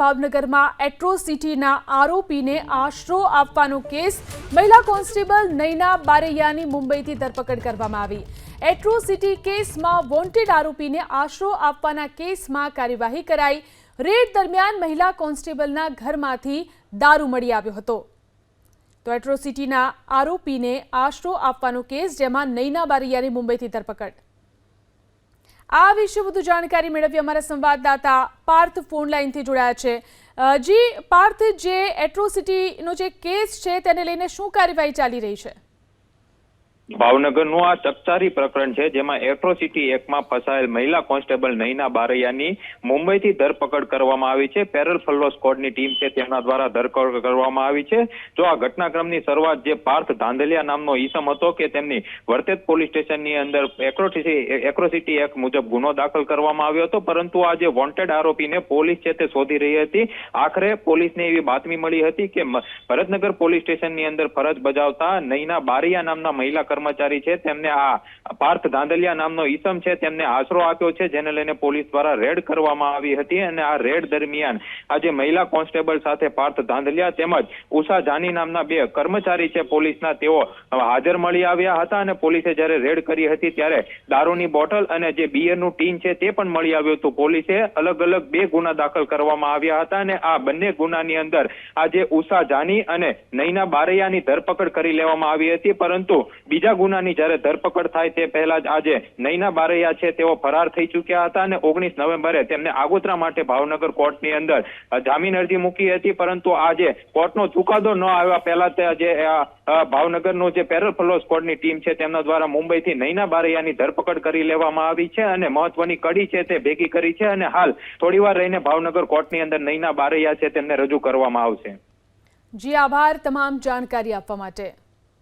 ભાવનગરમાં એટ્રોસિટીના આરોપીને આશરો આપવાનો કેસ, મહિલા કોન્સ્ટેબલ નૈના બારૈયાની મુંબઈથી ધરપકડ કરવામાં આવી. એટ્રોસિટી કેસમાં વોન્ટેડ આરોપીને આશરો આપવાના કેસમાં કાર્યવાહી કરાઈ. રેડ દરમિયાન મહિલા કોન્સ્ટેબલના ઘરમાંથી દારૂ મળી આવ્યો હતો. તો એટ્રોસિટીના આરોપીને આશરો આપવાનો કેસ, જેમાં નૈના બારૈયાની મુંબઈથી ધરપકડ. આ વિશે વધુ જાણકારી મેળવી અમારા સંવાદદાતા પાર્થ ફોન લાઈનથી જોડાયા છે. જી, પાર્થ, જે એટ્રોસિટીનો જે કેસ છે તેને લઈને શું કાર્યવાહી ચાલી રહી છે? ભાવનગરનું આ ચકચારી પ્રકરણ છે, જેમાં એટ્રોસિટી એકમાં ફસાયેલ મહિલા કોન્સ્ટેબલ નૈના બારૈયાની મુંબઈથી ધરપકડ કરવામાં આવી છે. પેરલ ફલ્લો સ્કોડની ટીમ છે તેમના દ્વારા ધરપકડ કરવામાં આવી છે. જો આ ઘટનાક્રમની શરૂઆત જે પાર્થ ધાંધલિયા નામનો ઈસમ હતો કે તેમની વર્તેજ પોલીસ સ્ટેશનની અંદર એક્રોસિટી એક્રોસિટી એક મુજબ ગુનો દાખલ કરવામાં આવ્યો હતો, પરંતુ આ જે વોન્ટેડ આરોપીને પોલીસ છે તે શોધી રહી હતી. આખરે પોલીસને એવી બાતમી મળી હતી કે ભરતનગર પોલીસ સ્ટેશનની અંદર ફરજ બજાવતા નૈના બારિયા નામના મહિલા કર્મચારી છે, તેમને આ પાર્થ ધાંધલિયા નામનો ઈસમ છે, તેમને આશરો આપ્યો છે, જેને લઈને પોલીસ દ્વારા રેડ કરવામાં આવી હતી અને આ રેડ દરમિયાન આજે મહિલા કોન્સ્ટેબલ સાથે પાર્થ ધાંધલિયા તેમજ ઉષા જાની નામના બે કર્મચારી છે, પોલીસના તેઓ હાજર મળી આવ્યા હતા અને પોલીસે જ્યારે રેડ કરી હતી ત્યારે દારૂની બોટલ અને જે બિયરનું ટીન છે, તે પણ મળી આવ્યું હતું. પોલીસે અલગ અલગ બે ગુના દાખલ કરવામાં આવ્યા હતા અને આ બંને ગુનાની અંદર આજે ઉષા જાની અને નૈના બારૈયાની ધરપકડ કરી લેવામાં આવી હતી, પરંતુ બીજા ગુનાની જ્યારે ધરપકડ થાય તે પહેલા જ આજે નૈના બારૈયા છે તેઓ ફરાર થઈ ચૂક્યા હતા અને ઓગણીસ નવેમ્બરે તેમને આગોતરા માટે ભાવનગર કોર્ટની અંદર જામીન અરજી મૂકી હતી પરંતુ આજે કોર્ટનો ચુકાદો ન આવ્યા પહેલા જે અ, જે પેરલ ફલો સ્કોડની ટીમ છે તેમના દ્વારા મુંબઈથી નૈના બારૈયાની ધરપકડ કરી લેવામાં આવી છે અને મહત્વની કડી છે તે ભેગી કરી છે અને હાલ થોડીવાર રહીને ભાવનગર કોર્ટની અંદર નૈના બારૈયા છે તેમને રજૂ કરવામાં આવશે. જી આભાર તમામ જાણકારી આપવા માટે.